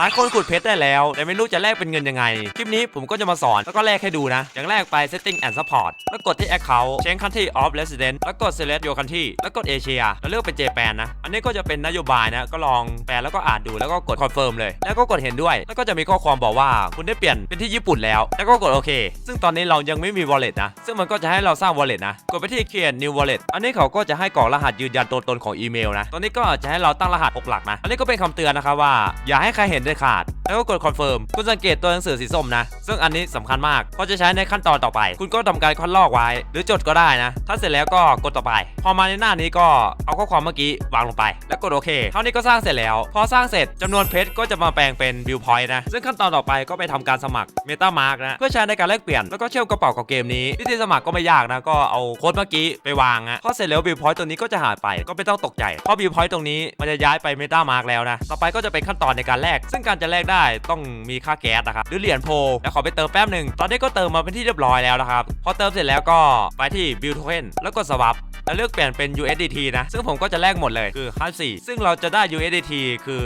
หลายคนขุดเพชรได้แล้ว แต่ไม่รู้จะแลกเป็นเงินยังไง คลิปนี้ผมก็จะมาสอนแล้วก็แลกให้ดูนะ อย่างแรกไป setting and support แล้วกดที่ account change country of residence แล้วกด select your country แล้วกด Asia แล้วเลือกเป็น Japan นะ อันนี้ก็จะเป็นนโยบายนะ ก็ลองแปลแล้วก็อ่านดูแล้วก็กด confirm เลย แล้วก็กดเห็นด้วย แล้วก็จะมีข้อความบอกว่าคุณได้เปลี่ยนเป็นที่ญี่ปุ่นแล้ว แล้วก็กดโอเค ซึ่งตอนนี้เรายังไม่มี wallet นะ ซึ่งมันก็จะให้เราสร้าง wallet นะ กดไปที่ create new wallet อันนี้เขาก็จะให้กรอกรหัสยืนยันตัวตนของอีเมลนะตอนนี้ก็จะให้เราตั้งรหัส6หลักนะอันนี้ก็เป็นคำเตือนนะครับว่า อย่าให้ใครเห็นเด็ดขาด แล้วก็กด confirm คุณสังเกตตัวหนังสือสีส้มนะ ซึ่งอันนี้สำคัญมากเพราะจะใช้ในขั้นตอนต่อไป คุณก็ทำการคัดลอกไว้ หรือจดก็ได้นะ ถ้าเสร็จแล้วก็กดต่อไป พอมาในหน้านี้ก็เอาข้อความเมื่อกี้วางลงไป แล้วกดโอเคเท่านี้ก็สร้างเสร็จแล้ว พอสร้างเสร็จจำนวนเพชรก็จะมาแปลงเป็น view point นะซึ่งขั้นตอนต่อไปก็ไปทำการสมัคร MetaMark นะเพื่อใช้ในการแลกเปลี่ยนแล้วก็เชื่อมกระเป๋ากับเกมนี้วิธีสมัครก็ไม่ยากนะก็เอาโค้ดเมื่อกี้ไปวางนะพอเสร็จแล้ว view point ตัวนี้ก็จะหายไปก็ไม่ต้องตกใจเพราะ view point ตรงนี้มันจะย้ายไป MetaMark แล้วนะต่อไปก็จะเป็นขั้นตอนในการแลกซึ่งการจะแลกได้ได้ต้องมีค่าแก๊สนะครับหรือเหรียญโพแล้วขอไปเติมแป๊บหนึ่งตอนนี้ก็เติมมาเป็นที่เรียบร้อยแล้วนะครับพอเติมเสร็จแล้วก็ไปที่ view token แล้วกด swap แล้วเลือกเปลี่ยนเป็น USDT นะ ซึ่งผมก็จะแลกหมดเลยคือ 54 ซึ่งเราจะได้ USDT คือ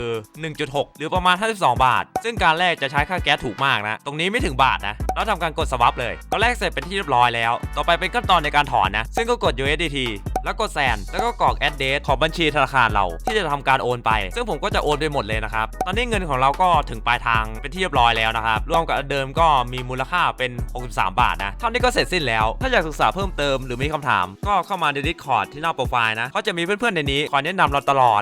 1.6 หรือประมาณ 52 บาท ซึ่งการแลกจะใช้ค่าแก๊สถูกมากนะ ตรงนี้ไม่ถึงบาทนะแล้วทำการกด swap เลย ก็แลกเสร็จเป็นที่เรียบร้อยแล้ว ต่อไปเป็นขั้นตอนในการถอนนะ ซึ่งก็กด USDT แล้วกดแซนแล้วก็กรอกแอดเดสของบัญชีธนาคารเราที่จะทำการโอนไป ซึ่งผมก็จะโอนไปหมดเลยนะครับตอนนี้เงินของเราก็ถึงปลายทางเป็นที่เรียบร้อยแล้วนะครับรวมกับเดิมก็มีมูลค่าเป็น 63 บาทนะเท่านี้ก็เสร็จสิ้นแล้วถ้าอยากศึกษาเพิ่มเติมหรือมีคำถาม ก็เข้ามาใน Discord ที่หน้าโปรไฟล์นะก็จะมีเพื่อนๆในนี้คอยแนะนำเราตลอด